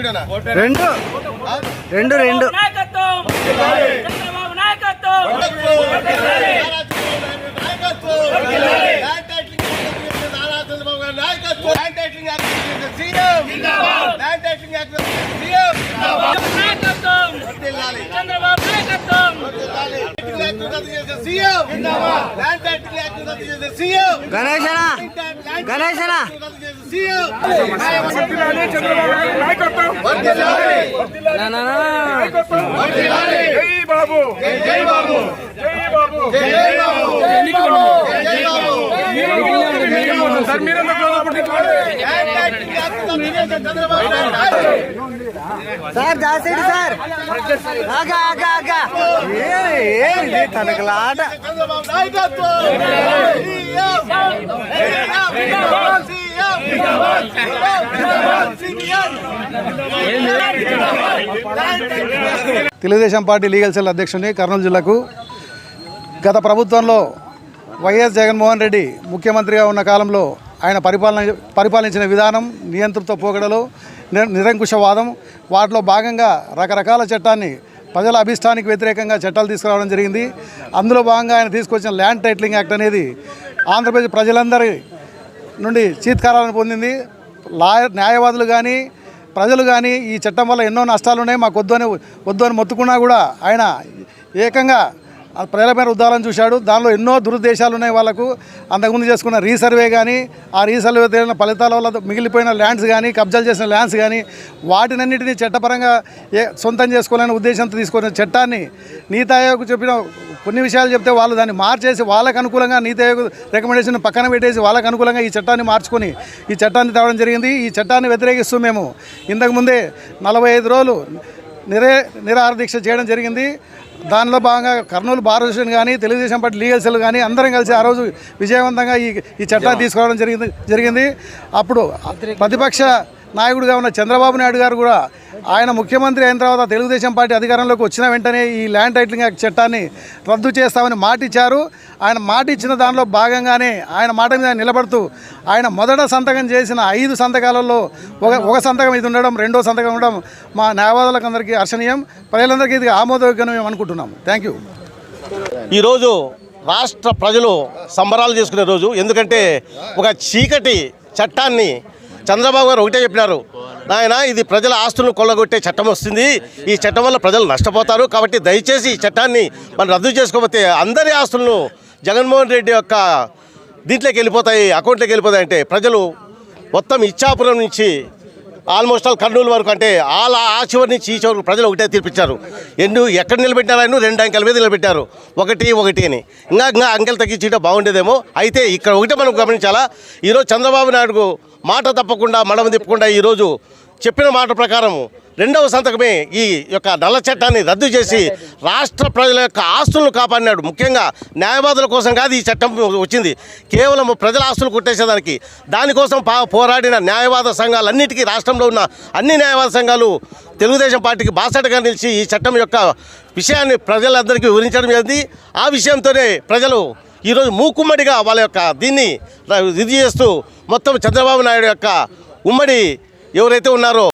రెండు. రెండు రెండు. నాయకత్వం. చంద్రబాబు గణేశనా గణేశనా నా, నా, నా, నా. సార్ దాసేడు సార్ ఆగా ఆగా ఆగా ఏ- తనకలాట తెలుగుదేశం పార్టీ లీగల్ సెల్ అధ్యక్షుడిని కర్నూలు జిల్లాకు గత ప్రభుత్వంలో వైఎస్ జగన్మోహన్ రెడ్డి ముఖ్యమంత్రిగా ఉన్న కాలంలో ఆయన పరిపాలన పరిపాలించిన విధానం నియంతృత్వ పోకడలు నిరంకుశవాదం వాటిలో భాగంగా రకరకాల చట్టాన్ని ప్రజల అభిష్టానికి వ్యతిరేకంగా చట్టాలు తీసుకురావడం జరిగింది. అందులో భాగంగా ఆయన తీసుకొచ్చిన ల్యాండ్ టైటిలింగ్ యాక్ట్ అనేది ఆంధ్రప్రదేశ్ ప్రజలందరి నుండి చీత్కారాలను పొందింది. లాయ న్యాయవాదులు కానీ ప్రజలు కానీ ఈ చట్టం వల్ల ఎన్నో నష్టాలు ఉన్నాయి మాకు వద్దు అని వద్దు అని మొత్తుకున్నా కూడా ఆయన ఏకంగా ప్రజలపైన ఉద్దాలని చూశాడు. దానిలో ఎన్నో దురుద్దేశాలు ఉన్నాయి వాళ్ళకు. అంతకుముందు చేసుకున్న రీసర్వే కానీ ఆ రీసర్వే తేలిన ఫలితాల వల్ల మిగిలిపోయిన ల్యాండ్స్ కానీ కబ్జాలు చేసిన ల్యాండ్స్ కానీ వాటినన్నింటినీ చట్టపరంగా ఏ సొంతం చేసుకోవాలనే ఉద్దేశంతో తీసుకున్న చట్టాన్ని నీతి ఆయోగ్ చెప్పిన కొన్ని విషయాలు చెప్తే వాళ్ళు దాన్ని మార్చేసి వాళ్ళకు అనుకూలంగా నీతి ఆయోగ్ రికమెండేషన్ పక్కన పెట్టేసి వాళ్ళకు అనుకూలంగా ఈ చట్టాన్ని మార్చుకొని ఈ చట్టాన్ని తేవడం జరిగింది. ఈ చట్టాన్ని వ్యతిరేకిస్తూ మేము ఇంతకుముందే నలభై ఐదు రోజులు నిరే నిరాహార దీక్ష చేయడం జరిగింది. దానిలో భాగంగా కర్నూలు బార్ అసోసియేషన్ కానీ తెలుగుదేశం పార్టీ లీగల్ సెల్ కానీ అందరం కలిసి ఆ రోజు విజయవంతంగా ఈ ఈ చట్టాన్ని తీసుకురావడం జరిగింది జరిగింది. అప్పుడు ప్రతిపక్ష నాయకుడిగా ఉన్న చంద్రబాబు నాయుడు గారు కూడా ఆయన ముఖ్యమంత్రి అయిన తర్వాత తెలుగుదేశం పార్టీ అధికారంలోకి వచ్చిన వెంటనే ఈ ల్యాండ్ టైటిలింగ్ యాక్ట్ చట్టాన్ని రద్దు చేస్తామని మాట ఇచ్చారు. ఆయన మాట ఇచ్చిన దానిలో భాగంగానే ఆయన మాట మీద నిలబడుతూ ఆయన మొదట సంతకం చేసిన ఐదు సంతకాలలో ఒక ఒక సంతకం ఇది ఉండడం రెండో సంతకం ఉండడం మా న్యాయవాదులకు అందరికీ హర్షణీయం. ప్రజలందరికీ ఇది ఆమోదయోగ్యం మేము అనుకుంటున్నాం థ్యాంక్ యూ ఈరోజు రాష్ట్ర ప్రజలు సంబరాలు చేసుకునే రోజు ఎందుకంటే ఒక చీకటి చట్టాన్ని చంద్రబాబు గారు ఒకటే చెప్పినారు. నాయన ఇది ప్రజల ఆస్తులను కొల్లగొట్టే చట్టం వస్తుంది. ఈ చట్టం వల్ల ప్రజలు నష్టపోతారు. కాబట్టి దయచేసి ఈ చట్టాన్ని మనం రద్దు చేసుకోకపోతే అందరి ఆస్తులను జగన్మోహన్ రెడ్డి యొక్క దీంట్లోకి వెళ్ళిపోతాయి అకౌంట్లోకి వెళ్ళిపోతాయి అంటే ప్రజలు మొత్తం ఇచ్చాపురం నుంచి ఆల్మోస్ట్ ఆల్ కర్నూలు వరకు అంటే ఆల్ ఆ చివరి నుంచి ఈ చివరి ప్రజలు ఒకటే తీర్పిచ్చారు. ఎన్ను ఎక్కడ నిలబెట్టారు ఆయన రెండు అంకెల మీద నిలబెట్టారు. ఒకటి ఒకటి అని. ఇంకా ఇంకా అంకెలు తగ్గించడం బాగుండేదేమో. అయితే ఇక్కడ ఒకటే మనం గమనించాలా? ఈరోజు చంద్రబాబు నాయుడుకు మాట తప్పకుండా మడమ తిప్పకుండా ఈరోజు చెప్పిన మాట ప్రకారం రెండవ సంతకమే ఈ యొక్క నల్ల చట్టాన్ని రద్దు చేసి రాష్ట్ర ప్రజల యొక్క ఆస్తులను కాపాడినాడు. ముఖ్యంగా న్యాయవాదుల కోసం కాదు ఈ చట్టం వచ్చింది. కేవలం ప్రజల ఆస్తులు కొట్టేసేదానికి దానికోసం పా పోరాడిన న్యాయవాద సంఘాలన్నిటికీ రాష్ట్రంలో ఉన్న అన్ని న్యాయవాద సంఘాలు తెలుగుదేశం పార్టీకి బాసటగా నిలిచి ఈ చట్టం యొక్క విషయాన్ని ప్రజలందరికీ వివరించడం జరిగింది. ఆ విషయంతోనే ప్రజలు ఈరోజు మూకుమ్మడిగా వాళ్ళ యొక్క దీన్ని ఇది చేస్తూ మొత్తం చంద్రబాబు నాయుడు యొక్క ఉమ్మడి ఎవరైతే ఉన్నారో